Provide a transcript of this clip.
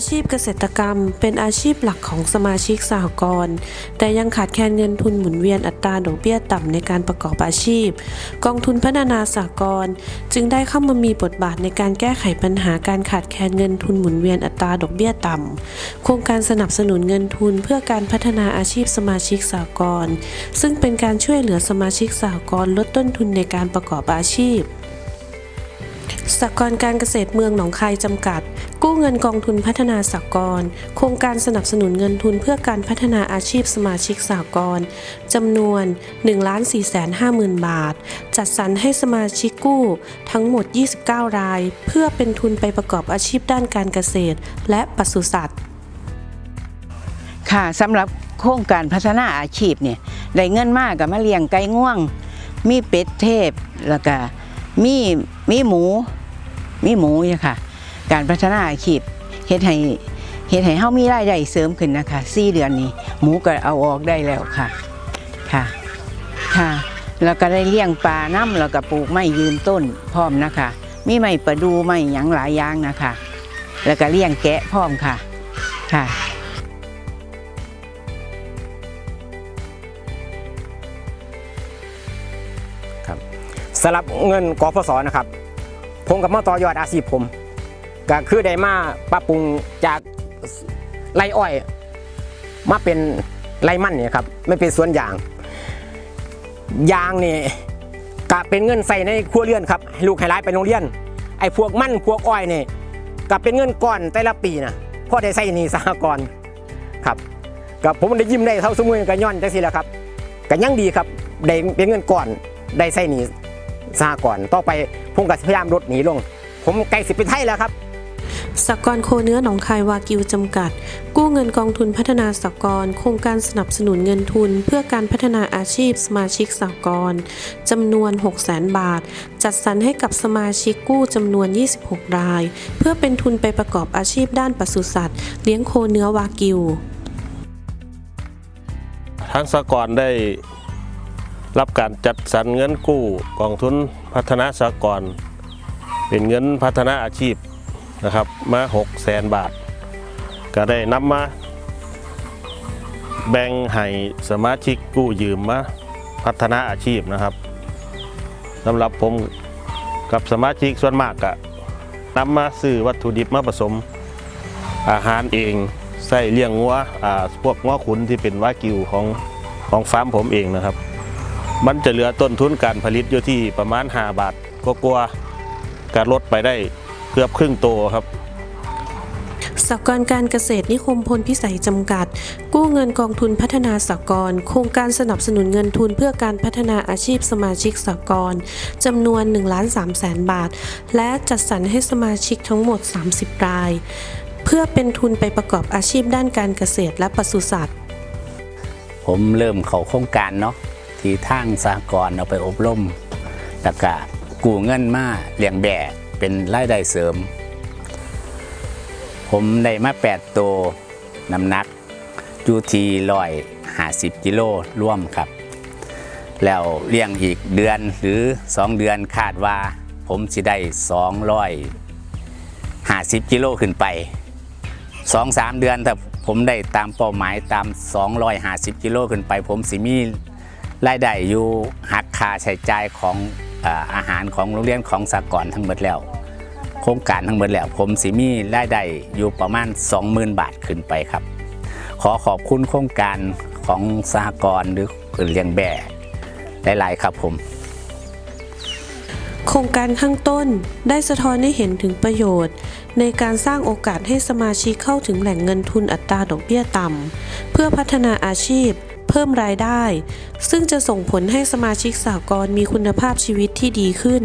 อาชีพเกษตรกรรม เป็นอาชีพหลักของสมาชิกสหกรณ์แต่ยังขาดแคลนเงินทุนหมุนเวียนอัตราดอกเบี้ยต่ำในการประกอบอาชีพ กองทุนพัฒนาสหกรณ์จึงได้เข้ามามีบทบาทในการแก้ไขปัญหาการขาดแคลนเงินทุนหมุนเวียนอัตราดอกเบี้ยต่ำโครงการสนับสนุนเงินทุนเพื่อการพัฒนาอาชีพสมาชิกสหกรณ์ซึ่งเป็นการช่วยเหลือสมาชิกสหกรณ์ลดต้นทุนในการประกอบอาชีพ สหกรณ์การเกษตรเมืองหนองคายจำกัด กู้เงินกองทุนพัฒนาสหกรณ์โครงการสนับสนุนเงินทุนเพื่อการพัฒนาอาชีพสมาชิกสหกรณ์จำนวน1 4 5 0 0 0 บาท จัดสรรให้สมาชิกกู้ทั้งหมด 29 ราย เพื่อเป็นทุนไปประกอบอาชีพด้านการเกษตร และปศุสัตว์ ค่ะสำหรับโครงการพัฒนาอาชีพเนี่ยได้เงินมากกับมาเลี้ยงไก่ง่วง มีเป็ดเทพแล้วก็มีมีหมู มีหมูเนี่ค่ะ การพัฒนาอาชีพเฮ็ดให้เฮ็ดให้เฮามีรายได้เสริมขึ้นนะคะ4เดือนนี้ หมูก็เอาออกได้แล้วค่ะค่ะค่ะแล้วก็ได้เลี้ยงปลาน้ำแล้วก็ปลูกไม้ยืนต้นพร้อมนะคะ มีไม้ประดูไม้หยังหลายอย่างนะคะ แล้วก็เลี้ยงแกะพร้อมค่ะค่ะสำหรับเงินกพศนะครับ ผมกับมาต่อยอดอาชีพผม ก็คือได้มาปรับปรุงจากไรอ้อย มาเป็นไรมันเนี่ยครับไม่เป็นสวนยาง ยางนี่ก็เป็นเงินใส่ในครัวเรือนครับให้ลูกให้ร้านไปโรงเรียน ไอ้พวกมันพวกอ้อยนี่ก็เป็นเงินก้อนแต่ละปีนะพ่อได้ใส่หนี่สหกรณ์ครับกับผมได้ยิ้มได้เท่าสมุนกันย้อนจังสิแหละครับก็ยังดีครับได้เป็นเงินก้อนได้ใส่หนี่ สหกรณ์ต่อไปผมก็พยายามลดหนีลง ผมใกล้สิบเป็นไทยแล้วครับสหกรณ์โคเนื้อหนองคายวากิวจำกัด กู้เงินกองทุนพัฒนาสหกรณ์โครงการสนับสนุนเงินทุน เพื่อการพัฒนาอาชีพสมาชิกสหกรณ์จำนวน 6 0 0 0 0 0 บาท จัดสรรให้กับสมาชิกกู้จำนวน 26 ราย เพื่อเป็นทุนไปประกอบอาชีพด้านปศุสัตว์ เลี้ยงโคเนื้อวากิว ทางสหกรณ์ได้ รับการจัดสรรเงินกู้กองทุนพัฒนาสหกรณ์เป็นเงินพัฒนาอาชีพนะครับมา6 0แสนบาท ก็ได้นำมา แบ่งให้สมาชิกกู้ยืมมาพัฒนาอาชีพนะครับสำหรับผมกับสมาชิกส่วนมากก็นำมาซื้อวัตถุดิบมาผสมอาหารเองใส่เลี้ยงงัวพวกงัวขุนที่เป็นวากิวของของฟาร์มผมเองนะครับ มันจะเหลือต้นทุนการผลิตอยู่ที่ประมาณ 5 บาทก็กลัวๆการลดไปได้เกือบครึ่งโตครับสหกรณ์การเกษตรนิคมพลพิสัยจำกัด กู้เงินกองทุนพัฒนาสหกรณ์โครงการสนับสนุนเงินทุนเพื่อการพัฒนาอาชีพสมาชิกสหกรณ์จำนวน1ล้าน3แสนบาท และจัดสรรให้สมาชิกทั้งหมด 30 ราย เพื่อเป็นทุนไปประกอบอาชีพด้านการเกษตรและปศุสัตว์ ผมเริ่มเข้าโครงการเนาะ ที่ทางสหกรเอาไปอบรมแล้วก็กู้เงินมาเลี้ยงแบะเป็นรายได้เสริม ผมได้มา8ตัวน้ำหนักอยู่ที่ร้อยห้าสิบกิโลร่วมครับ แล้วเลี้ยงอีกเดือนหรือ 2 เดือนคาดว่า ผมสิได้250กิโลขึ้นไปสองสามเดือนถ้าผมได้ตามเป้าหมายตาม 250 กิโลขึ้นไป ผมสิมี รายได้อยู่หักค่าใช้จ่ายของอาหารของโรงเรียนของสากลทั้งหมดแล้ว โครงการทั้งหมดแล้ว ผมสิมีรายได้อยู่ประมาณ 20,000 บาทขึ้นไปครับ ขอขอบคุณโครงการของสหกรณ์หรือเลี้ยงแบะหลายๆครับผมโครงการข้างต้นได้สะท้อนให้เห็นถึงประโยชน์ ในการสร้างโอกาสให้สมาชิกเข้าถึงแหล่งเงินทุนอัตราดอกเบี้ยต่ำ เพื่อพัฒนาอาชีพ เพิ่มรายได้ ซึ่งจะส่งผลให้สมาชิกสหกรณ์มีคุณภาพชีวิตที่ดีขึ้น